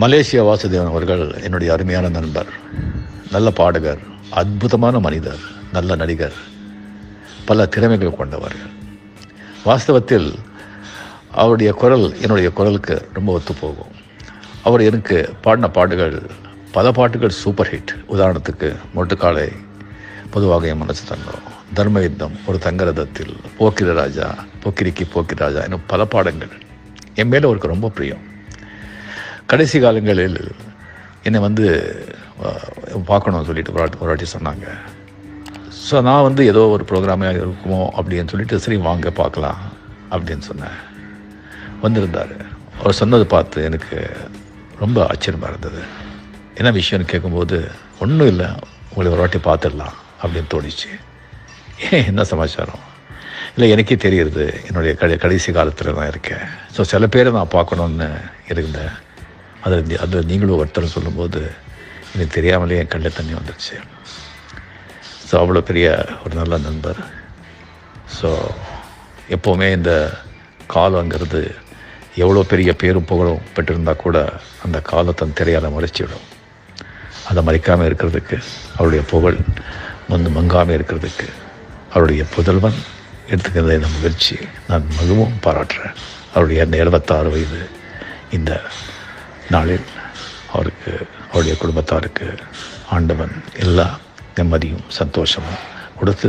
Malaysia Vasudevan அவர்கள் என்னுடைய அருமையான நண்பர் நல்ல பாடகர் அற்புதமான மனிதர் நல்ல நடிகர் பல திறமைகள் கொண்டவர். வாஸ்தவத்தில் அவருடைய குரல் என்னுடைய குரலுக்கு ரொம்ப ஒத்து போகும் அவர் எனக்கு பாடின பாட்டுகள் பல பாட்டுகள் சூப்பர் ஹிட் உதாரணத்துக்கு மொட்டுக்காலை பொதுவாக என் மனசு தங்கம். தர்ம யுத்தம் ஒரு தங்கரதத்தில் போக்கிர ராஜா போக்கிரிக்கு போக்கிர ராஜா இன்னும் பல பாடங்கள். என் மேலே அவருக்கு ரொம்ப பிரியம். கடைசி காலங்களில் என்னை வந்து பார்க்கணும்னு சொல்லிட்டு ஒரு வாட்டி ஒரு வாட்டி சொன்னாங்க. ஸோ நான் வந்து ஏதோ ஒரு ப்ரோக்ராமாக இருக்குமோ அப்படின்னு சொல்லிட்டு சரி வாங்க பார்க்கலாம் அப்படின்னு சொன்னேன். வந்திருந்தார். அவர் சொன்னதை பார்த்து எனக்கு ரொம்ப ஆச்சரியமாக இருந்தது. என்ன விஷயம்னு கேட்கும்போது ஒன்றும் இல்லை. உங்களை ஒரு வாட்டி பார்த்துடலாம் அப்படின்னு தோணிச்சு. ஏன் என்ன சமாச்சாரம்? இல்லை எனக்கே தெரியுது. என்னுடைய கடை கடைசி காலத்தில் தான் இருக்கேன். ஸோ சில பேரை நான் பார்க்கணுன்னு இருந்தேன். அதில் அதில் நீங்களும் ஒருத்தர் சொல்லும்போது எனக்கு தெரியாமலே என் கண்ணில் தண்ணி வந்துடுச்சு ஸோ அவ்வளோ பெரிய ஒரு நல்ல நண்பர். ஸோ எப்போவுமே இந்த காலங்கிறது எவ்வளோ பெரிய பேரும் புகழும் பெற்றிருந்தால் கூட அந்த காலத்தை திரையால் மறைச்சிவிடும் அதை மறைக்காமல் இருக்கிறதுக்கு அவருடைய புகழ் வந்து மங்காமல் இருக்கிறதுக்கு அவருடைய புதல்வன் எடுத்துக்கிறத இந்த முயற்சி நான் மிகவும் பாராட்டுறேன். அவருடைய அந்த எழுபத்தாறு வயது இந்த நாளில் அவருக்கு அவருடைய குடும்பத்தாருக்கு ஆண்டவன் எல்லா நிம்மதியும் சந்தோஷமும் கொடுத்து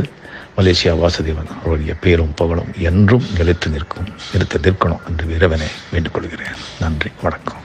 மலேசியா வாசுதேவன் அவருடைய பேரும் புகழும் என்றும் நிலைத்து நிற்கும் நிறுத்த நிற்கணும் என்று இறைவனை வேண்டுகொள்கிறேன். நன்றி வணக்கம்.